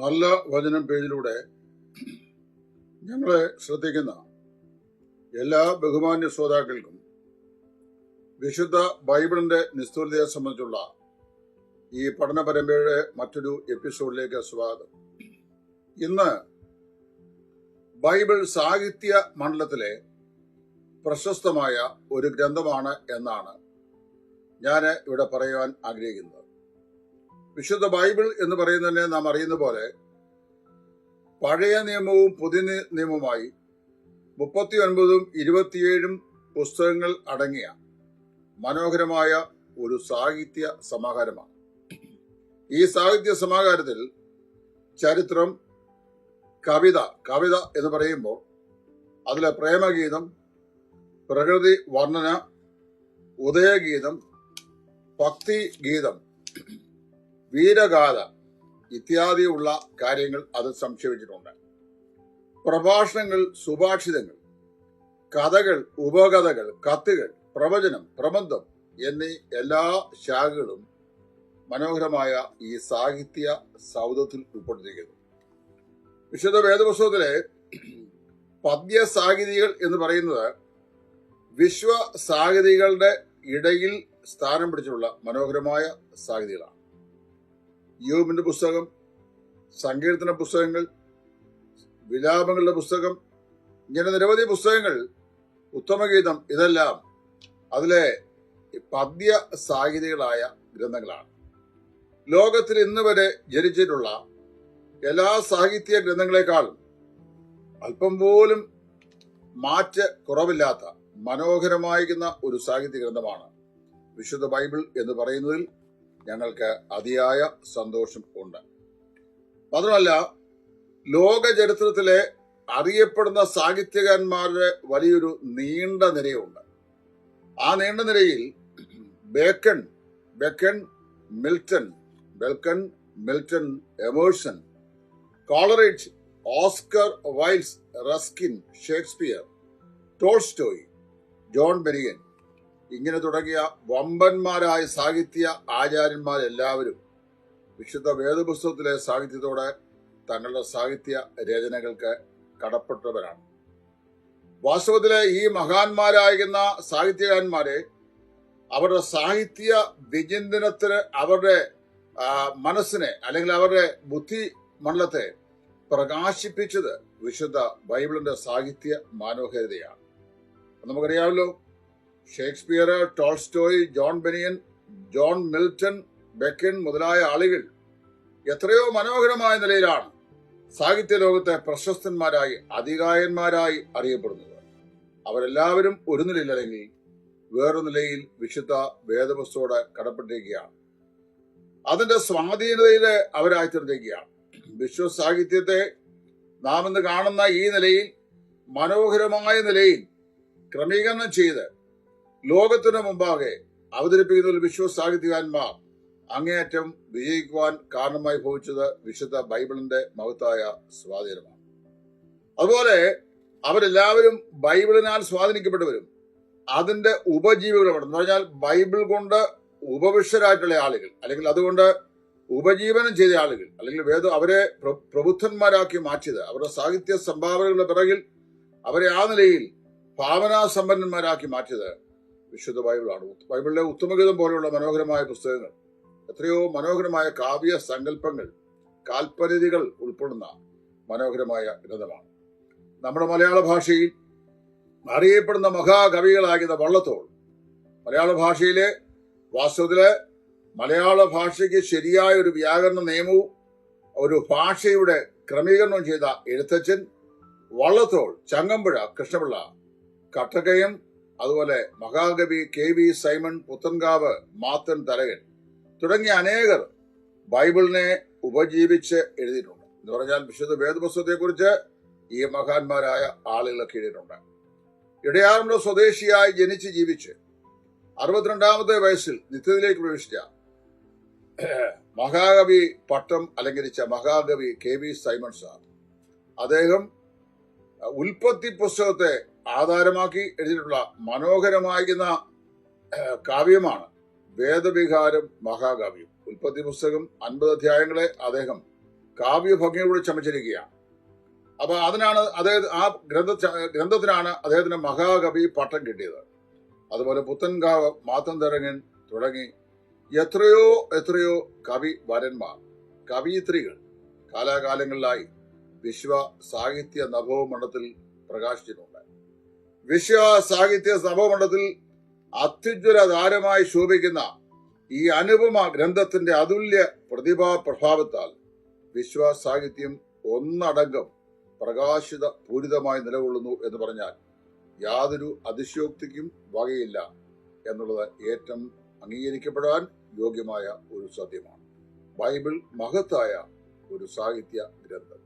നല്ല വചനം പേജിലൂടെ ഞങ്ങളെ ശ്രദ്ധിക്കുന്ന എല്ലാ ബഹുമാന്യ ശ്രോതാക്കൾക്കും വിശുദ്ധ ബൈബിളിന്റെ നിസ്തുലതയെ സംബന്ധിച്ചുള്ള ഈ പഠന പരമ്പരയുടെ മറ്റൊരു എപ്പിസോഡിലേക്ക് സ്വാഗതം. ഇന്ന് ബൈബിൾ സാഹിത്യ മണ്ഡലത്തിലെ പ്രശസ്തമായ ഒരു ഗ്രന്ഥമാണ് എന്നാണ് ഞാൻ ഇവിടെ പറയുവാൻ ആഗ്രഹിക്കുന്നത്. വിശുദ്ധ ബൈബിൾ എന്ന് പറയുന്നതിനെ നാം അറിയുന്ന പോലെ പഴയ നിയമവും പുതിയ നിയമവുമായി മുപ്പത്തി ഒൻപതും ഇരുപത്തിയേഴും പുസ്തകങ്ങൾ അടങ്ങിയ മനോഹരമായ ഒരു സാഹിത്യ സമാഹാരമാണ്. ഈ സാഹിത്യ സമാഹാരത്തിൽ ചരിത്രം കവിത കവിത എന്ന് പറയുമ്പോൾ അതിലെ പ്രേമഗീതം പ്രകൃതി വർണന ഉദയഗീതം ഭക്തി ഗീതം വീരഗാഥ ഇത്യാദിയുള്ള കാര്യങ്ങൾ അത് സംക്ഷേപിച്ചിട്ടുണ്ട് പ്രഭാഷണങ്ങൾ സുഭാഷിതങ്ങൾ കഥകൾ ഉപകഥകൾ കത്തുകൾ പ്രവചനം പ്രബന്ധം എന്നീ എല്ലാ ശാഖകളും മനോഹരമായ ഈ സാഹിത്യ സൗധത്തിൽ ഉൾപ്പെട്ടിരിക്കുന്നു വിശുദ്ധ വേദപുസ്തകത്തിലെ പദ്യ സാഹിതികൾ എന്ന് പറയുന്നത് വിശ്വ സാഹിതികളുടെ ഇടയിൽ സ്ഥാനം പിടിച്ചിട്ടുള്ള മനോഹരമായ സാഹിതികളാണ്. യോബിന്റെ പുസ്തകം സങ്കീർത്തന പുസ്തകങ്ങൾ വിലാപങ്ങളുടെ പുസ്തകം ഇങ്ങനെ നിരവധി പുസ്തകങ്ങൾ ഉത്തമഗീതം ഇതെല്ലാം അതിലെ പദ്യ സാഹിതികളായ ഗ്രന്ഥങ്ങളാണ്. ലോകത്തിൽ ഇന്ന് വരെ ജനിച്ചിട്ടുള്ള എല്ലാ സാഹിത്യ ഗ്രന്ഥങ്ങളെക്കാൾ അല്പം പോലും മാറ്റ കുറവില്ലാത്ത മനോഹരമായിരിക്കുന്ന ഒരു സാഹിത്യ ഗ്രന്ഥമാണ് വിശുദ്ധ ബൈബിൾ എന്ന് പറയുന്നതിൽ ഞങ്ങൾക്ക് അതിയായ സന്തോഷം ഉണ്ട്. മാത്രമല്ല ലോക ചരിത്രത്തിലെ അറിയപ്പെടുന്ന സാഹിത്യകാരന്മാരുടെ വലിയൊരു നീണ്ട നിരയുണ്ട്. ആ നീണ്ട നിരയിൽ Bacon Bacon Milton Bacon Milton Emerson Coleridge Oscar Wilde Ruskin Shakespeare Tolstoy John Bunyan ഇങ്ങനെ തുടങ്ങിയ വമ്പന്മാരായ സാഹിത്യ ആചാര്യന്മാരെല്ലാവരും വിശുദ്ധ വേദപുസ്തകത്തിലെ സാഹിത്യത്തോടെ തങ്ങളുടെ സാഹിത്യ രചനകൾക്ക് കടപ്പെട്ടവരാണ്. വാസ്തവത്തിലെ ഈ മഹാന്മാരായിരുന്ന സാഹിത്യകാരന്മാരെ അവരുടെ സാഹിത്യ വിചിന്തനത്തിന് അവരുടെ മനസ്സിനെ അല്ലെങ്കിൽ അവരുടെ ബുദ്ധി മണ്ഡലത്തെ പ്രകാശിപ്പിച്ചത് വിശുദ്ധ ബൈബിളിന്റെ സാഹിത്യ മനോഹരിതയാണ്. നമുക്കറിയാമല്ലോ Shakespeare Tolstoy John Bunyan John Milton Bacon മുതലായ ആളുകൾ എത്രയോ മനോഹരമായ നിലയിലാണ് സാഹിത്യ ലോകത്തെ പ്രശസ്തന്മാരായി അധികായന്മാരായി അറിയപ്പെടുന്നത്. അവരെല്ലാവരും ഒരു നിലയിൽ അല്ലെങ്കിൽ വേറൊരു നിലയിൽ വിശുദ്ധ വേദവസ്തുവോടെ കടപ്പെട്ടിരിക്കുകയാണ്. അതിന്റെ സ്വാധീനതയിൽ അവരായിത്തീർന്നിരിക്കുകയാണ് വിശ്വ സാഹിത്യത്തെ നാം ഇന്ന് കാണുന്ന ഈ നിലയിൽ മനോഹരമായ നിലയിൽ ക്രമീകരണം ചെയ്ത് ലോകത്തിന് മുമ്പാകെ അവതരിപ്പിക്കുന്ന വിശ്വ സാഹിത്യകാരന്മാർ അങ്ങേയറ്റം വിജയിക്കുവാൻ കാരണമായി ഭവിച്ചത് വിശുദ്ധ ബൈബിളിന്റെ മഹത്തായ സ്വാധീനമാണ്. അതുപോലെ അവരെല്ലാവരും ബൈബിളിനാൽ സ്വാധീനിക്കപ്പെട്ടവരും അതിന്റെ ഉപജീവികളുമാണ് എന്ന് പറഞ്ഞാൽ ബൈബിൾ കൊണ്ട് ഉപവിഷ്ടരായിട്ടുള്ള ആളുകൾ അല്ലെങ്കിൽ അതുകൊണ്ട് ഉപജീവനം ചെയ്ത ആളുകൾ അല്ലെങ്കിൽ വേദം അവരെ പ്ര- പ്രബുദ്ധന്മാരാക്കി മാറ്റിയത് അവരുടെ സാഹിത്യ സംഭാവനകളുടെ പിറകിൽ അവരെ ആ നിലയിൽ ഭാവനാസമ്പന്നന്മാരാക്കി മാറ്റിയത് വിശുദ്ധ ബൈബിളാണ്. ബൈബിളിലെ ഉത്തമഗീതം പോലെയുള്ള മനോഹരമായ പുസ്തകങ്ങൾ എത്രയോ മനോഹരമായ കാവ്യ സങ്കല്പങ്ങൾ കാൽപരിധികൾ ഉൾപ്പെടുന്ന മനോഹരമായ ഗ്രന്ഥമാണ്. നമ്മുടെ മലയാള ഭാഷയിൽ അറിയപ്പെടുന്ന മഹാകവികളാകുന്ന വള്ളത്തോൾ മലയാള ഭാഷയിലെ വാസ്തവത്തിൽ മലയാള ഭാഷയ്ക്ക് ശരിയായ ഒരു വ്യാകരണ നിയമവും ഒരു ഭാഷയുടെ ക്രമീകരണവും ചെയ്ത എഴുത്തച്ഛൻ വള്ളത്തോൾ ചങ്ങമ്പുഴ കൃഷ്ണപിള്ള കട്ടകയം അതുപോലെ മഹാകവി K V Simon Puthenkavu Mathan Tharakan തുടങ്ങിയ അനേകർ ബൈബിളിനെ ഉപജീവിച്ച് എഴുതിയിട്ടുണ്ട്. എന്ന് പറഞ്ഞാൽ വിശുദ്ധ വേദപുസ്തകത്തെ കുറിച്ച് ഈ മഹാന്മാരായ ആളുകളൊക്കെ എഴുതിയിട്ടുണ്ട്. ഇടയാറുള്ള സ്വദേശിയായി ജനിച്ച് ജീവിച്ച് അറുപത്തിരണ്ടാമത്തെ വയസ്സിൽ നിത്യത്തിലേക്ക് പ്രവേശിച്ച മഹാകവി പട്ടം അലങ്കരിച്ച മഹാകവി കെ വി സൈമൺ സാർ. അദ്ദേഹം ഉൽപ്പത്തി പുസ്തകത്തെ ആധാരമാക്കി എഴുതിയിട്ടുള്ള മനോഹരമായിരുന്ന കാവ്യമാണ് വേദവിഹാരം മഹാകാവ്യം. ഉൽപ്പത്തി പുസ്തകം അൻപത് അധ്യായങ്ങളെ അദ്ദേഹം കാവ്യഭംഗിയോട് ചമച്ചിരിക്കുകയാണ്. അപ്പൊ അതിനാണ് അദ്ദേഹം ആ ഗ്രന്ഥ ഗ്രന്ഥത്തിനാണ് അദ്ദേഹത്തിന് മഹാകവി പട്ടം കിട്ടിയത്. അതുപോലെ പുത്തൻകാവ് മാത്തന്തരങ്ങൻ തുടങ്ങി എത്രയോ എത്രയോ കവി വരന്മാർ കവിയിത്രികൾ കാലാകാലങ്ങളിലായി വിശ്വ സാഹിത്യ നഭോമണ്ഡത്തിൽ പ്രകാശിച്ചിട്ടുണ്ട്. വിശ്വ സാഹിത്യ നഭോമണ്ഡലത്തിൽ അത്യുജ്വല താരമായി ശോഭിക്കുന്ന ഈ അനുപമ ഗ്രന്ഥത്തിന്റെ അതുല്യ പ്രതിഭാ പ്രഭാവത്താൽ വിശ്വ സാഹിത്യം ഒന്നടങ്കം പ്രകാശിത പൂരിതമായി നിലകൊള്ളുന്നു എന്ന് പറഞ്ഞാൽ യാതൊരു അതിശയോക്തിക്കും വകയില്ല എന്നുള്ളത് ഏറ്റവും അംഗീകരിക്കപ്പെടാൻ യോഗ്യമായ ഒരു സത്യമാണ്. ബൈബിൾ മഹത്തായ ഒരു സാഹിത്യ ഗ്രന്ഥം.